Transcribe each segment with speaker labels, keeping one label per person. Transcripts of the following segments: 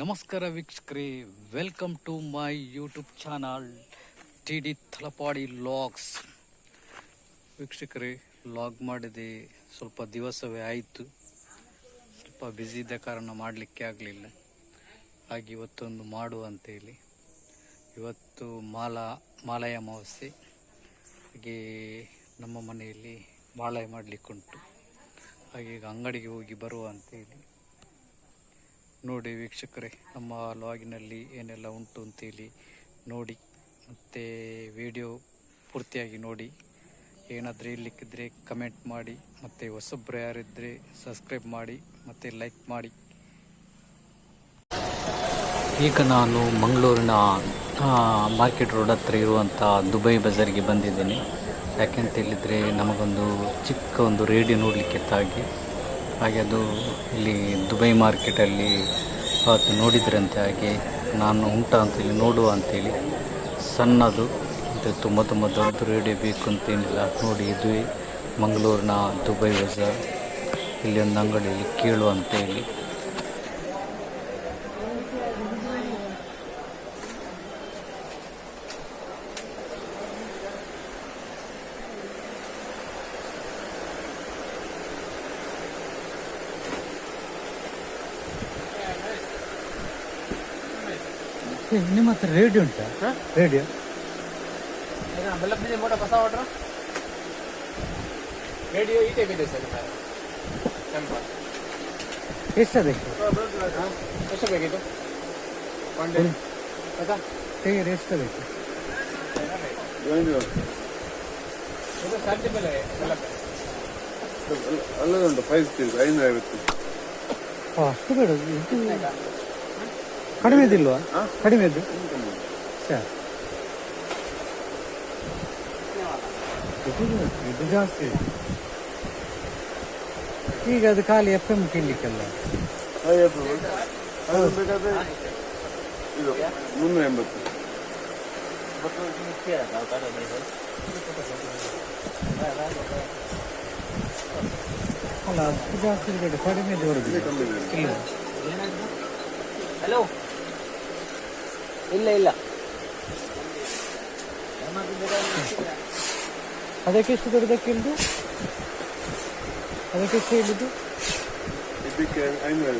Speaker 1: ನಮಸ್ಕಾರ ವೀಕ್ಷಕರೇ welcome to my YouTube channel T D Talapady vlogs ವೀಕ್ಷಕರೇ ಲಾಗ್ ಮಾಡಿದೆ, ಸ್ವಲ್ಪ ದಿವಸವೇ ಆಯಿತು. ಸ್ವಲ್ಪ ಬ್ಯುಸಿ ಇದ್ದ ಕಾರಣ ಮಾಡಲಿಕ್ಕೆ ಆಗಲಿಲ್ಲ. ಹಾಗೆ ಇವತ್ತೊಂದು ಮಾಡುವ ಅಂತೇಳಿ. ಇವತ್ತು ಮಾಲಾ ಮಾಲಯ ಅಮಾವಾಸ್ಯೆ. ಹಾಗೆ ನಮ್ಮ ಮನೆಯಲ್ಲಿ ಮಾಲಯ ಮಾಡಲಿಕ್ಕುಂಟು. ಹಾಗೆ ಈಗ ಅಂಗಡಿಗೆ ಹೋಗಿ ಬರುವ ಅಂತೇಳಿ. ನೋಡಿ ವೀಕ್ಷಕರೇ, ನಮ್ಮ ಲಾಗಿನಲ್ಲಿ ಏನೆಲ್ಲ ಉಂಟು ಅಂತೇಳಿ ನೋಡಿ, ಮತ್ತು ವಿಡಿಯೋ ಪೂರ್ತಿಯಾಗಿ ನೋಡಿ. ಏನಾದರೂ ಇರ್ಲಿಕ್ಕಿದ್ರೆ ಕಮೆಂಟ್ ಮಾಡಿ, ಮತ್ತು ಹೊಸೊಬ್ಬರು ಯಾರಿದ್ದರೆ ಸಬ್ಸ್ಕ್ರೈಬ್ ಮಾಡಿ, ಮತ್ತು ಲೈಕ್ ಮಾಡಿ. ಈಗ ನಾನು ಮಂಗಳೂರಿನ ಮಾರ್ಕೆಟ್ ರೋಡ್ ಹತ್ರ ಇರುವಂಥ ದುಬೈ ಬಜಾರಿಗೆ ಬಂದಿದ್ದೇನೆ. ಯಾಕೆಂತ ಹೇಳಿದರೆ, ನಮಗೊಂದು ಚಿಕ್ಕ ಒಂದು ರೇಡಿಯೋ ನೋಡಲಿಕ್ಕೆ ಹಾಗೆ ಹಾಗೆ ಅದು ಇಲ್ಲಿ ದುಬೈ ಮಾರ್ಕೆಟಲ್ಲಿ ಅದು ನೋಡಿದ್ರಂತೆ ಹಾಗೆ ನಾನು ಉಂಟಾ ಅಂತೇಳಿ, ನೋಡುವ ಅಂತೇಳಿ. ಸಣ್ಣದು, ಇದು ತುಂಬ ತುಂಬ ದೊಡ್ಡ ರೇಡಿಯೋ ಬೇಕು ಅಂತೇನಿಲ್ಲ. ನೋಡಿ ಇದು ಮಂಗಳೂರಿನ ದುಬೈ ಬಜಾರ್. ಇಲ್ಲಿ ಒಂದು ಅಂಗಡಿಯಲ್ಲಿ ಕೇಳುವ ಅಂತೇಳಿ. ನಿಮ್ಮ ಹತ್ರ ರೇಡಿಯೋ ಉಂಟಾ? ರೇಡಿಯೋ?
Speaker 2: ಬೆಲ್ಲಪ್ಪಿದೆ ಮೋಟ ಹೊಸ ಆರ್ಡ್ರ್ ರೇಡಿಯೋ ಈ ಟೈಪ್ ಇದೆ ಸರ್ ಟೆಂಪಲ್
Speaker 1: ಎಷ್ಟು ಅದಕ್ಕೆ
Speaker 2: ಎಷ್ಟು ಬೇಕಿತ್ತು? ಒನ್ ಡೇ ಆಯ್ತಾ?
Speaker 1: ಎಷ್ಟು ಬೇಕು?
Speaker 2: ಇದು ಬೆಲೆ
Speaker 3: ಅಲ್ಲದುಂಟು ಫೈವ್ ಸ್ಟೀಸ್ ಐನೂರ ಐವತ್ತು.
Speaker 1: ಅಷ್ಟು ಬೇಡ. ಇದು ಕಡಿಮೆದಿಲ್ವಾ? ಕಡಿಮೆದು? ಸರ್. ಇದು ಇದು ಜಾಸ್ತಿ. ಇದೆ. ಈಗ ಅದು ಖಾಲಿ ಎಫ್ ಎಂ ಕೇಳಲಿಕ್ಕಲ್ಲ
Speaker 3: ಐವತ್ತು ಅದು ಬೇಕಾದ್ರೆ ಇದು ಮುನ್ನೂರ ಎಂಬತ್ತು
Speaker 1: ಅಲ್ಲ ಅಷ್ಟು ಜಾಸ್ತಿ ಬೇಡ ಕಡಿಮೆ ಹೊರಗಿದೆ.
Speaker 3: ಕಮ್ಮಿ ಇದೆ.
Speaker 1: ಇಲ್ಲ.
Speaker 2: ಹಲೋ ಇಲ್ಲ ಇಲ್ಲ.
Speaker 1: ಅದಕ್ಕೆ ಎಷ್ಟು ದೊಡ್ಡದಕ್ಕೆ ಇಲ್ದು? ಅದಕ್ಕೆ ಎಷ್ಟು ಹೇಳಿದ್ದು?
Speaker 3: ಇದಕ್ಕೆ ಐನೂರ.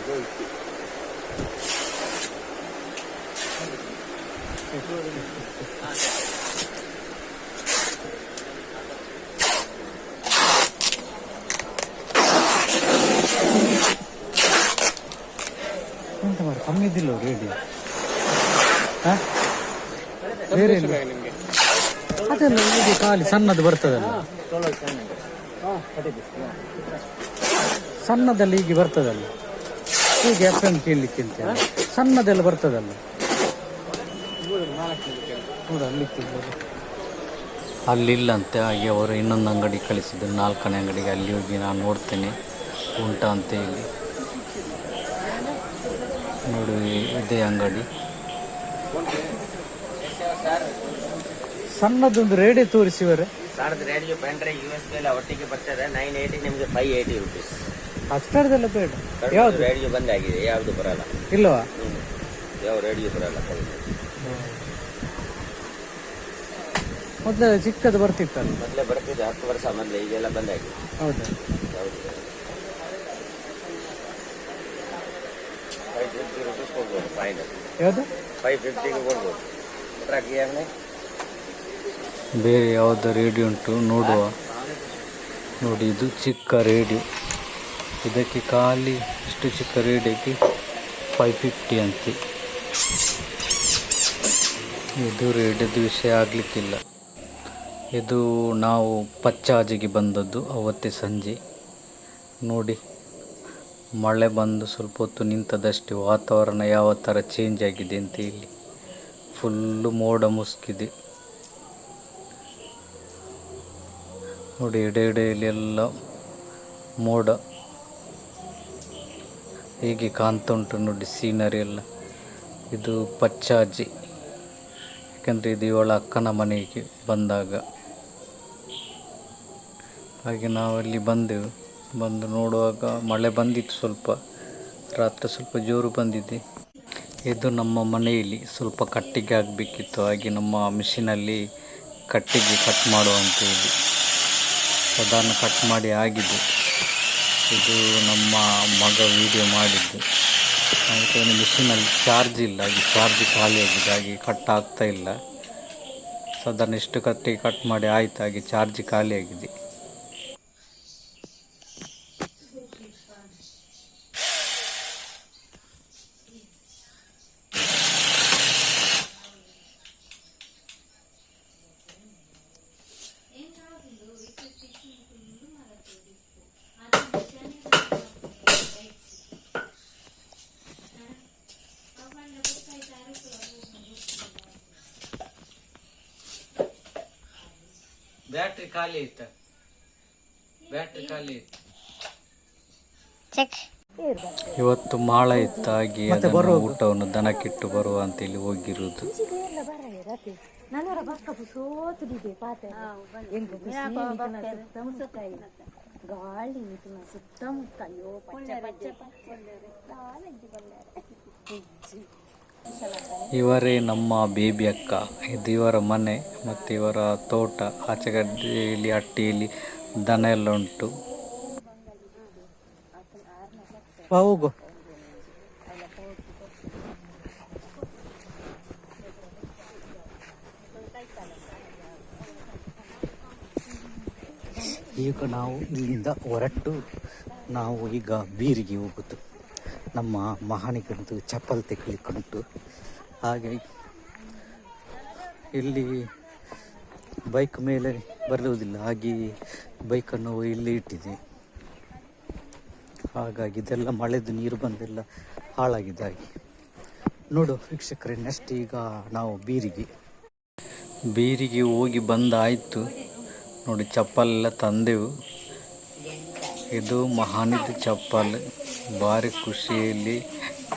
Speaker 1: ಎಂತ ಮಾಡಿ, ಕಮ್ಮಿ ಇದ್ದಿಲ್ಲ ರೇಡಿಯೋ ಬೇರೆ ಅದೆಲ್ಲ ಹೀಗೆ ಖಾಲಿ? ಸಣ್ಣದು ಬರ್ತದಲ್ಲ. ಸಣ್ಣದಲ್ಲಿ ಹೀಗೆ ಬರ್ತದಲ್ಲ. ಹೀಗೆ ಎಫ್ ಎಂ ಕೇಳಲಿಕ್ಕೆ ಅಂತ ಸಣ್ಣದೆಲ್ಲ ಬರ್ತದಲ್ಲ. ಅಲ್ಲಿಲ್ಲಂತೆ. ಹಾಗೆ ಅವರು ಇನ್ನೊಂದು ಅಂಗಡಿ ಕಳಿಸಿದ್ರು. ನಾಲ್ಕನೇ ಅಂಗಡಿಗೆ. ಅಲ್ಲಿ ಹೋಗಿ ನಾನು ನೋಡ್ತೇನೆ. ಉಂಟ ಅಂತ ಹೇಳಿ. ನೋಡಿ, ಇದೇ ಅಂಗಡಿ. ಸಣ್ಣದೊಂದು ರೇಡಿಯೋ ತೋರಿಸಿವರೆ
Speaker 2: ಸಣ್ಣದು ರೇಡಿಯೋ ಬಂದ್ರೆ ಯು ಎಸ್ ಎಲ್ಲ ಒಟ್ಟಿಗೆ ಬರ್ತದೆ. ನೈನ್ ಏಯ್ಟಿ ನಿಮಗೆ ಫೈವ್ ಏಯ್ಟಿ ರುಪೀಸ್
Speaker 1: ಅಷ್ಟರದೆಲ್ಲ ಬೇಡ. ಯಾವ್ದು?
Speaker 2: ರೇಡಿಯೋ ಬಂದಾಗಿದೆ ಯಾವುದು ಬರಲ್ಲ.
Speaker 1: ಇಲ್ಲವಾ?
Speaker 2: ಯಾವ ರೇಡಿಯೋ ಬರಲ್ಲ
Speaker 1: ಮೊದಲು ಚಿಕ್ಕದು ಬರ್ತಿತ್ತು
Speaker 2: ಮೊದಲೇ ಬರ್ತಿದ್ದೆ ಹತ್ತು ವರ್ಷ ಮೊದಲೇ ಈಗೆಲ್ಲ ಬಂದಾಗಿದೆ.
Speaker 1: ಹೌದಾ.
Speaker 2: ಹೌದು ಫೈವ್ ಫಿಫ್ಟಿ ರುಪೀಸ್ ಕೊಡ್ಬೋದು ಫೈನಲ್
Speaker 1: ಯಾವುದು? ಬೇರೆ ಯಾವುದು ರೇಡಿಯೋ ಉಂಟು, ನೋಡುವ. ನೋಡಿ, ಇದು ಚಿಕ್ಕ ರೇಡಿಯೋ ಇದಕ್ಕೆ ಖಾಲಿ ಇಷ್ಟು ಚಿಕ್ಕ ರೇಡಿಯೋಕ್ಕೆ ಫೈವ್ ಫಿಫ್ಟಿ ಅಂತೆ. ಇದು ರೇಡಿಯೋದ ವಿಷಯ ಆಗಲಿಕ್ಕಿಲ್ಲ. ಇದು ನಾವು ಪಚ್ಚಾಜಿಗೆ ಬಂದದ್ದು ಅವತ್ತೇ ಸಂಜೆ. ನೋಡಿ. ಮಳೆ ಬಂದು ಸ್ವಲ್ಪ ಹೊತ್ತು ನಿಂತದಷ್ಟೇ ವಾತಾವರಣ ಯಾವ ಥರ ಚೇಂಜ್ ಆಗಿದೆ ಅಂತ ಇಲ್ಲಿ. ಫುಲ್ಲು ಮೋಡ ಮುಸ್ಕಿದೆ. ನೋಡಿ ಎಡೆ ಎಡೆಯಲ್ಲಿ ಎಲ್ಲ ಮೋಡ. ಹೀಗೆ ಕಾಣ್ತಾ ಉಂಟು ನೋಡಿ ಸೀನರಿ ಎಲ್ಲ. ಇದು ಪಚ್ಚಾಜಿ. ಯಾಕಂದರೆ ಇದು ಇವಳ ಅಕ್ಕನ ಮನೆಗೆ ಬಂದಾಗ. ಹಾಗೆ ನಾವಲ್ಲಿ ಬಂದೆವು. ಬಂದು ನೋಡುವಾಗ ಮಳೆ ಬಂದಿತ್ತು ಸ್ವಲ್ಪ, ರಾತ್ರಿ ಸ್ವಲ್ಪ ಜೋರು ಬಂದಿದೆ. ಇದು ನಮ್ಮ ಮನೆಯಲ್ಲಿ ಸ್ವಲ್ಪ ಕಟ್ಟಿಗೆ ಆಗಬೇಕಿತ್ತು ಹಾಗೆ ನಮ್ಮ ಮಿಷಿನಲ್ಲಿ ಕಟ್ಟಿಗೆ ಕಟ್ ಮಾಡುವಂಥದ್ದು ಸಾಧಾರಣ ಕಟ್ ಮಾಡಿ ಆಗಿದೆ ಇದು ನಮ್ಮ ಮಗ ವೀಡಿಯೋ ಮಾಡಿದ್ದು. ಅದಕ್ಕೆ ಮಿಷಿನಲ್ಲಿ ಚಾರ್ಜ್ ಇಲ್ಲ, ಹಾಗೆ ಚಾರ್ಜ್ ಖಾಲಿಯಾಗಿದೆ ಹಾಗೆ ಕಟ್ ಆಗ್ತಾ ಇಲ್ಲ. ಸಾಧಾರಣ ಇಷ್ಟು ಕಟ್ಟಿಗೆ ಕಟ್ ಮಾಡಿ ಆಯಿತು, ಹಾಗೆ ಚಾರ್ಜ್ ಖಾಲಿ ಬ್ಯಾಟ್ರಿ ಖಾಲಿ ಇತ್ತ. ಬ್ಯಾಟ್ರಿ ಖಾಲಿ ಆಯ್ತು ಇವತ್ತು ಮಾಳ ಇತ್ತಾಗಿ ಅದನ್ನು ಊಟವನ್ನು ದನಕ್ಕಿಟ್ಟು ಬರುವ ಇಲ್ಲಿ ಹೋಗಿರುವುದು
Speaker 4: ಗಾಳಿ ಸುತ್ತಮುತ್ತ ಅಯ್ಯೋ ಪಚ್ಚ ಪಚ್ಚ
Speaker 1: ಇವರೇ ನಮ್ಮ ಬೇಬಿ ಅಕ್ಕ. ಇದು ಇವರ ಮನೆ ಮತ್ತು ಇವರ ತೋಟ. ಆಚೆಗಡ್ಡೆಯಲ್ಲಿ ಹಟ್ಟಿಯಲ್ಲಿ ದನ ಎಲ್ಲ ಉಂಟು. ಈಗ ನಾವು ಇಲ್ಲಿಂದ ಹೊರಟು ನಾವು ಈಗ ಬೀರಿಗೆ ಹೋಗುದು. ನಮ್ಮ ಮಹಾನಿಗಂತು ಚಪ್ಪಲ್ ತೆಗಿಲಿಕ್ಕುಂಟು ಹಾಗೆ ಇಲ್ಲಿ ಬೈಕ್ ಮೇಲೆ ಬರಲುವುದಿಲ್ಲ ಹಾಗೆ ಬೈಕನ್ನು ಇಲ್ಲಿ ಇಟ್ಟಿದೆ. ಹಾಗಾಗಿ ಇದೆಲ್ಲ ಮಳೆದು ನೀರು ಬಂದೆಲ್ಲ ಹಾಳಾಗಿದೆ ಹಾಗೆ ನೋಡು ವೀಕ್ಷಕರೇ ನೆಕ್ಸ್ಟ್ ಈಗ ನಾವು ಬೀರಿಗೆ. ಬೀರಿಗೆ ಹೋಗಿ ಬಂದಾಯಿತು. ನೋಡಿ ಚಪ್ಪಲೆಲ್ಲ ತಂದೆವು. ಇದು ಮಹಾನಿದ್ ಚಪ್ಪಲ್. ಭಾರಿ ಖುಷಿಯಲ್ಲಿ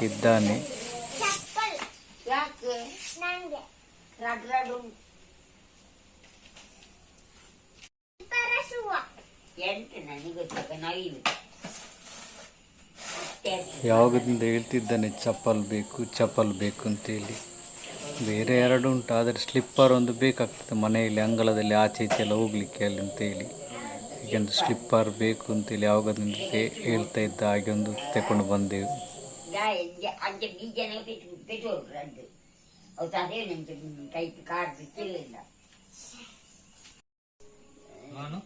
Speaker 1: ಇದ್ದಾನೆ. ಯಾವಾಗದಿಂದ ಹೇಳ್ತಿದ್ದಾನೆ ಚಪ್ಪಲ್ ಬೇಕು ಚಪ್ಪಲ್ ಬೇಕು ಅಂತೇಳಿ. ಬೇರೆ ಎರಡು ಉಂಟು ಆದರೆ ಸ್ಲಿಪ್ಪರ್ ಒಂದು ಬೇಕಾಗ್ತದೆ ಮನೆಯಲ್ಲಿ ಅಂಗಳದಲ್ಲಿ ಆಚೆ ಈಚೆ ಎಲ್ಲ ಹೋಗ್ಲಿಕ್ಕೆ ಅಲ್ಲಿ ಅಂತೇಳಿ. ಈಗೊಂದು ಸ್ಲಿಪ್ಪರ್ ಬೇಕು ಅಂತೇಳಿ ಯಾವಾಗದಿಂದ ಹೇಳ್ತಾ ಇದ್ದ ಹಾಗೆ ಒಂದು ತಗೊಂಡು ಬಂದೆವು
Speaker 5: ನಾನು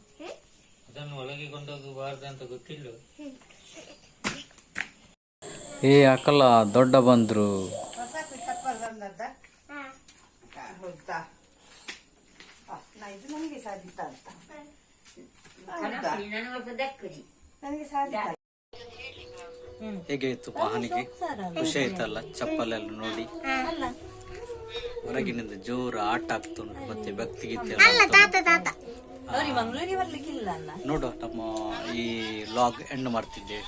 Speaker 5: ಅದನ್ನು ಒಳಗೆ ಕೊಂಡೋಗಬಾರ್ದು ಅಂತ ಗೊತ್ತಿಲ್ಲ
Speaker 1: ಏ ಅಕ್ಕಲ್ಲ ದೊಡ್ಡ ಬಂದ್ರು.
Speaker 6: ನನಗೆ ದಕ್ಕರಿ
Speaker 1: ಹೇಗೆ ಇತ್ತು ಪಾಹನಿಗೆ? ಖುಷಿ ಆಯ್ತಲ್ಲ ಚಪ್ಪಲೆಲ್ಲ ನೋಡಿ? ಹೊರಗಿನಿಂದ ಜೋರು ಆಟ ಆಗ್ತು ಮತ್ತೆ ಭಕ್ತಿ ಗೀತೆ ನೋಡುವ ನಮ್ಮ ಈ ಲಾಗ್ ಎಂಡ್ ಮಾಡ್ತಿದ್ದೇವೆ